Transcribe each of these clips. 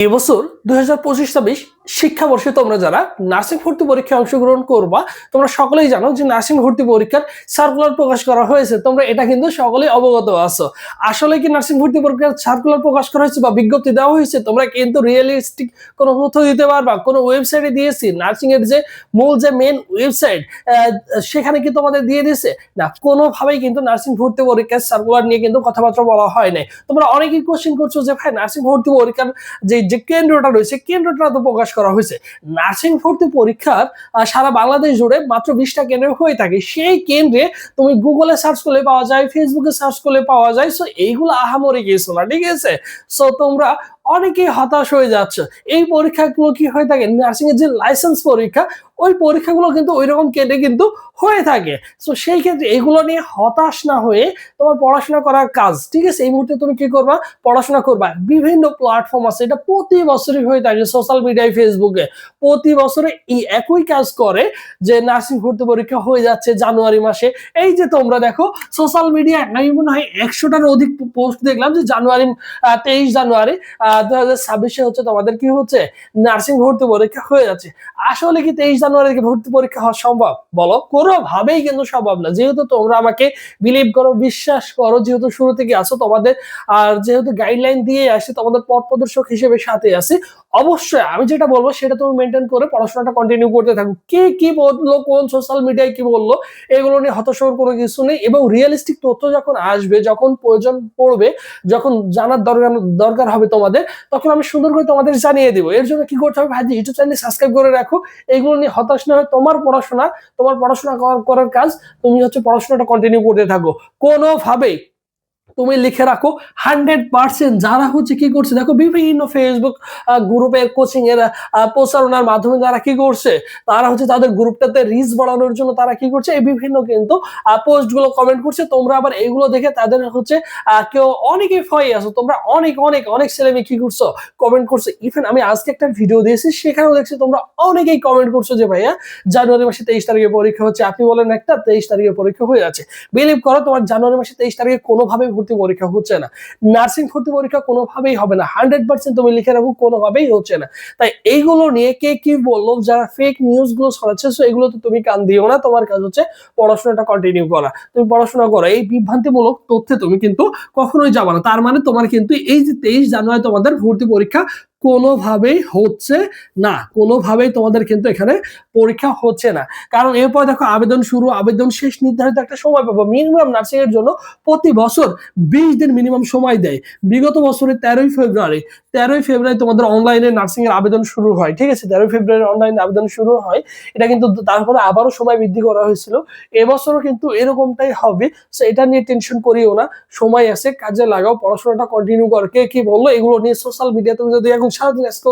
এবছর দুই হাজার পঁচিশ শিক্ষাবর্ষে তোমরা যারা নার্সিং ভর্তি পরীক্ষায় অংশগ্রহণ করবা, তোমরা সকলেই জানো যে নার্সিং ভর্তি পরীক্ষার সার্কুলার প্রকাশ করা হয়েছে। তোমরা এটা কিন্তু সকলেই অবগত আছো। আসলে কি নার্সিং ভর্তি পরীক্ষার সার্কুলার প্রকাশ করা হয়েছে বা বিজ্ঞপ্তি দেওয়া হয়েছে, তোমরা কিন্তু রিয়েলিস্টিক কোনো তথ্য দিতে পারবা। কোনো ওয়েবসাইটে দিয়েছি, নার্সিং এর যে মূল যে মেন ওয়েবসাইট সেখানে কি তোমাদের দিয়ে দিয়েছে? না, কোনোভাবেই কিন্তু নার্সিং ভর্তি পরীক্ষার সার্কুলার নিয়ে কিন্তু কথাবার্তা বলা হয় নাই। তোমরা অনেকেই কোশ্চেন করছ যে, ভাই, নার্সিং ভর্তি পরীক্ষার যে কেন্দ্রটা রয়েছে, কেন্দ্রটা তো প্রকাশ করা হয়েছে। নার্সিং ভর্তি পরীক্ষার সারা বাংলাদেশ জুড়ে মাত্র বিশটা কেন্দ্র হয়ে থাকে। সেই কেন্দ্রে তুমি গুগলে সার্চ করলে পাওয়া যায় ফেসবুকে সার্চ করলে পাওয়া যায়। সো এইগুলো আহামরে কিছু না, ঠিক আছে? সো তোমরা অনেকেই হতাশ হয়ে যাচ্ছে। এই পরীক্ষাগুলো কি হয়ে থাকে? নার্সিং এর যে লাইসেন্স পরীক্ষা, ওই পরীক্ষাগুলো কিন্তু ওই রকম কেন্দ্রে কিন্তু হয়ে থাকে। সো সেই ক্ষেত্রে এগুলো নিয়ে হতাশ না হয়ে তোমার পড়াশোনা করার কাজ, ঠিক আছে? এই মুহূর্তে তুমি কি করবা? পড়াশোনা করবা। বিভিন্ন প্ল্যাটফর্ম আছে। এটা প্রতি বছরই হয়ে থাকে সোশ্যাল মিডিয়ায় ফেসবুকে প্রতি বছরে এই একই কাজ করে যে নার্সিং ভর্তি পরীক্ষা হয়ে যাচ্ছে জানুয়ারি মাসে। এই যে তোমরা দেখো সোশ্যাল মিডিয়ায় আমি মনে হয় একশোটার অধিক পোস্ট দেখলাম যে জানুয়ারি তেইশ জানুয়ারি দু হাজার ছাব্বিশে হচ্ছে তোমাদের কি হচ্ছে? নার্সিং ভর্তি পরীক্ষা হয়ে যাচ্ছে। আসলে কি তেইশ জানুয়ারি ভর্তি পরীক্ষা হওয়া সম্ভব? বলো। কোনোভাবেই কিন্তু সম্ভব না। যেহেতু তোমরা আমাকে বিলিভ করো, বিশ্বাস করো, যেহেতু শুরু থেকে আসো তোমাদের, আর যেহেতু গাইডলাইন দিয়ে আসি, তোমাদের পথ প্রদর্শক হিসেবে সাথে আছি, অবশ্যই আমি যেটা বলব সেটা তুমি মেনটেন করে পড়াশোনাটা কন্টিনিউ করতে থাকো। কে কি বলল, কোন সোশ্যাল মিডিয়ায় কি বলল, এগুলো নিয়ে হতাশার কোনো কিছু নেই এবং রিয়েলিস্টিক তথ্য যখন আসবে, যখন প্রয়োজন পড়বে, যখন জানার দরকার দরকার হবে তোমাদের তখন আমি সুন্দর করে তোমাদের জানিয়ে দেবো। এর জন্য কি করতে হবে ভাই ইউটিউব চ্যানেল সাবস্ক্রাইব করে রাখো। এইগুলো নিয়ে হতাশ না হয় তোমার পড়াশোনা তোমার পড়াশোনা করার- কাজ, তুমি হচ্ছে পড়াশোনাটা কন্টিনিউ করতে থাকো। কোনোভাবেই। তুমি লিখে রাখো। হান্ড্রেড পার্সেন্ট যারা হচ্ছে কি করছে, দেখো বিভিন্ন ফেসবুক গ্রুপের কোচিং এর প্রচারণার মাধ্যমে যারা কি করছে? তারা হচ্ছে তাদের গ্রুপটাতে রিচ বাড়ানোর জন্য তারা কি করছে? এই বিভিন্ন কিন্তু পোস্টগুলো কমেন্ট করছে। তোমরা আবার এইগুলো দেখে তাদের হচ্ছে কেউ অনেকে ভয় আছো। তোমরা অনেক অনেক অনেক ছেলে মেয়ে কি করছ? কমেন্ট করছ। ইভেন আমি আজকে একটা ভিডিও দিয়েছি, সেখানেও দেখছি তোমরা অনেকেই কমেন্ট করছ যে, ভাইয়া, জানুয়ারি মাসে তেইশ তারিখে পরীক্ষা হচ্ছে। আপনি বলেন একটা, তেইশ তারিখে পরীক্ষা হয়ে যাচ্ছে বিলিভ করো, তোমার জানুয়ারি মাসে তেইশ তারিখে কোনোভাবেই ভর্তি পরীক্ষা হচ্ছে না। নার্সিং ভর্তি পরীক্ষা কোনোভাবেই হবে না। হান্ড্রেড পার্সেন্ট তুমি লিখে রাখো, কোনোভাবেই হচ্ছে না। তাই এইগুলো নিয়ে কে কি বলল, যারা ফেক নিউজগুলো ছড়াচ্ছে সো এগুলো তো তুমি কান দিও না। তোমার কাজ হচ্ছে পড়াশোনাটা কন্টিনিউ করা। তুমি পড়াশোনা করো। এই বিভ্রান্তিমূলক তথ্যে তুমি কিন্তু কখনোই যাবে না। তার মানে তোমার কিন্তু এই যে তেইশ জানুয়ারি তোমাদের ভর্তি পরীক্ষা কোনোভাবেই হচ্ছে না, কোনোভাবেই তোমাদের কিন্তু এখানে পরীক্ষা হচ্ছে না। কারণ এরপর দেখো আবেদন শুরু, আবেদন শেষ, নির্ধারিত একটা সময় পাবো। মিনিমাম নার্সিং এর জন্য প্রতি বছর বিশ দিন মিনিমাম সময় দেয়। বিগত বছরের তেরোই ফেব্রুয়ারি তেরোই ফেব্রুয়ারি তোমাদের অনলাইনে নার্সিং এর আবেদন শুরু হয়। ঠিক আছে? তেরোই ফেব্রুয়ারি অনলাইনে আবেদন শুরু হয়। এটা কিন্তু তারপরে আবারও সময় বৃদ্ধি করা হয়েছিল। এবছরও কিন্তু এরকমটাই হবে। সো এটা নিয়ে টেনশন করিও না। সময় আছে, কাজে লাগাও, পড়াশোনাটা কন্টিনিউ কর। কে কি বলল? এগুলো নিয়ে সোশ্যাল মিডিয়া তুমি যদি এখন সারাদিন আজকে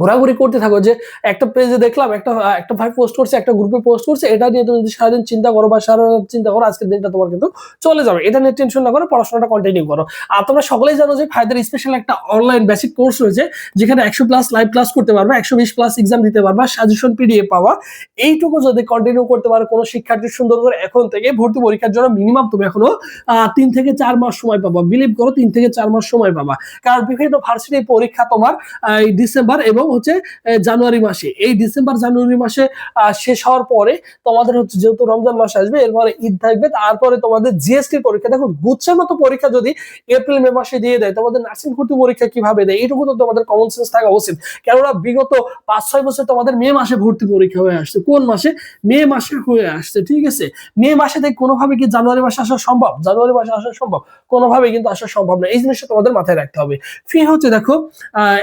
ঘোরাঘুরি করতে থাকো যে একটা পেজে দেখলাম, একটা একটা ভাই পোস্ট করছে, একটা গ্রুপে পোস্ট করছে, এটা নিয়ে তুমি যদি সারাদিন চিন্তা করো বা সারা চিন্তা করো, আজকের দিনটা তোমার কিন্তু চলে যাবে। এটা নিয়ে টেনশন না করে, পড়াশোনাটা কন্টিনিউ করো। আর তোমরা সকলেই জানো যে ফায়দার স্পেশাল একটা অনলাইন বেসিক কোর্স রয়েছে, যেখানে একশো প্লাস লাইভ ক্লাস করতে পারবে, একশো বিশ প্লাস এক্সাম দিতে পারবা সাজেশন পিডিএফ পাওয়া। এইটুকু যদি কন্টিনিউ করতে পারো, কোনো শিক্ষার্থী সুন্দর করে এখন থেকে ভর্তি পরীক্ষার জন্য মিনিমাম তুমি এখনও তিন থেকে চার মাস সময় পাবা। বিলিভ করো, তিন থেকে চার মাস সময় পাবা। কারণ বিভিন্ন ভার্সিটি পরীক্ষা তোমার এই ডিসেম্বর এবং হচ্ছে জানুয়ারি মাসে। এই ডিসেম্বর, জানুয়ারি মাসে শেষ হওয়ার পরে তোমাদের হচ্ছে যেহেতু রমজান মাস আসবে, এরপরে ঈদ থাকবে, তারপরে তোমাদের জিএসটি পরীক্ষা। দেখো গুচ্ছের মতো পরীক্ষা যদি এপ্রিল মে মাসে দিয়ে দেয়, তোমাদের নার্সিং ভর্তি পরীক্ষা কীভাবে দেয়, এইটুকু তো তোমাদের কমন সেন্স থাকা উচিত। কেননা বিগত পাঁচ, ছয় বছর তোমাদের মে মাসে ভর্তি পরীক্ষা হয়ে আসছে। কোন মাসে? মে মাসে হয়ে আসছে, ঠিক আছে? মে মাসে থেকে কোনোভাবে কি জানুয়ারি মাসে আসা সম্ভব? জানুয়ারি মাসে আসা সম্ভব? কোনোভাবে কিন্তু আসা সম্ভব না। এই জিনিসটা তোমাদের মাথায় রাখতে হবে। ফি হচ্ছে দেখো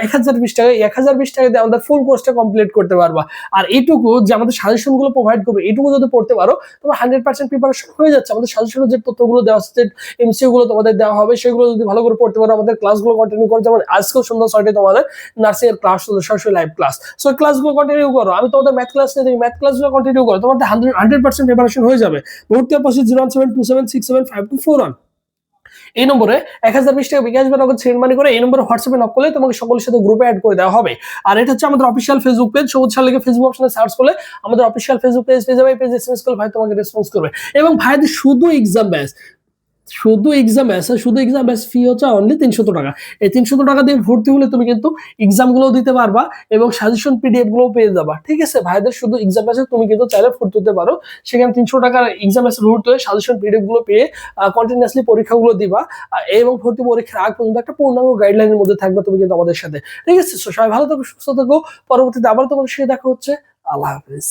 এক হাজার বিশ টাকা। এক হাজার বিশ টাকা দিয়ে আমাদের ফুল কোর্সটা কমপ্লিট করতে পারবা। আর এইটুকু যে আমাদের সাজেশনগুলো প্রোভাইড করবে, এইটুকু যদি পড়তে পারো, তোমার হান্ড্রেড পার্সেন্ট প্রিপারেশন হয়ে যাচ্ছে। আমাদের সাজেশনের যে তথ্যগুলো দেওয়া হচ্ছে এমসিউ গুলো তোমাদের দেওয়া হবে, সেগুলো যদি ভালো করে পড়তে পারো, আমাদের ক্লাসগুলো কন্টিনিউ করো। যেমন আজকেও সন্ধ্যা ছয়টায় তোমাদের নার্সিং এর ক্লাস হলো সরাসরি লাইভ ক্লাস সো ক্লাসগুলো কন্টিনিউ করো। আমি তোমাদের ম্যাথ ক্লাস নিয়ে ম্যাথ ক্লাসগুলো কন্টিনিউ করো। তোমাদের হান্ড্রেড হান্ড্রেড পার্সেন্ট প্রিপারেশন হয়ে যাবে। ভর্তি হওয়ার zero one seven two seven six seven five two four one এই নম্বরে এক হাজার বিশ টাকা বিকাশ বা সেন্ড মানি করে এই নম্বরে হোয়াটসঅ্যাপে নক করলে তোমাকে সকলের সাথে গ্রুপে অ্যাড করে দেওয়া হবে। আর এটা হচ্ছে আমাদের অফিসিয়াল ফেসবুক পেজ সবুজ লেগে ফেসবুক অপশনে সার্চ করলে আমাদের অফিসিয়াল ফেসবুক পেজ পেয়ে যাবে, এই পেজ এসএমএস করলে ভাই তোমাকে রেসপন্স করবে। এবং ভাই শুধু এক্সাম ব্যাচ শুধু এক্সাম আছে শুধু এক্সাম ব্যাস ফি হচ্ছে অনলি তিনশত টাকা। এই তিনশত টাকা দিয়ে ভর্তি হলে তুমি কিন্তু এক্সামগুলো দিতে পারবা এবং সাজেশন পিডিএফগুলো পেয়ে যাবা। ঠিক আছে? ভাইদের শুধু এক্সাম ব্যাসে তুমি কিন্তু চাইলে ভর্তি হতে পারো। সেখানে তিনশো টাকার এক্সাম ব্যাসে ভর্তি হয়ে সাজেশন পিডিএফগুলো পেয়ে কন্টিনিউসলি পরীক্ষাগুলো দিবা। এবং ভর্তি পরীক্ষার আগ পর্যন্ত একটা পূর্ণাঙ্গ গাইডলাইনের মধ্যে থাকবে তুমি কিন্তু আমাদের সাথে। ঠিক আছে? সবাই ভালো থাকো, সুস্থ থাকো। পরবর্তীতে আবার তোমার সে দেখা হচ্ছে। আল্লাহ হাফিজ।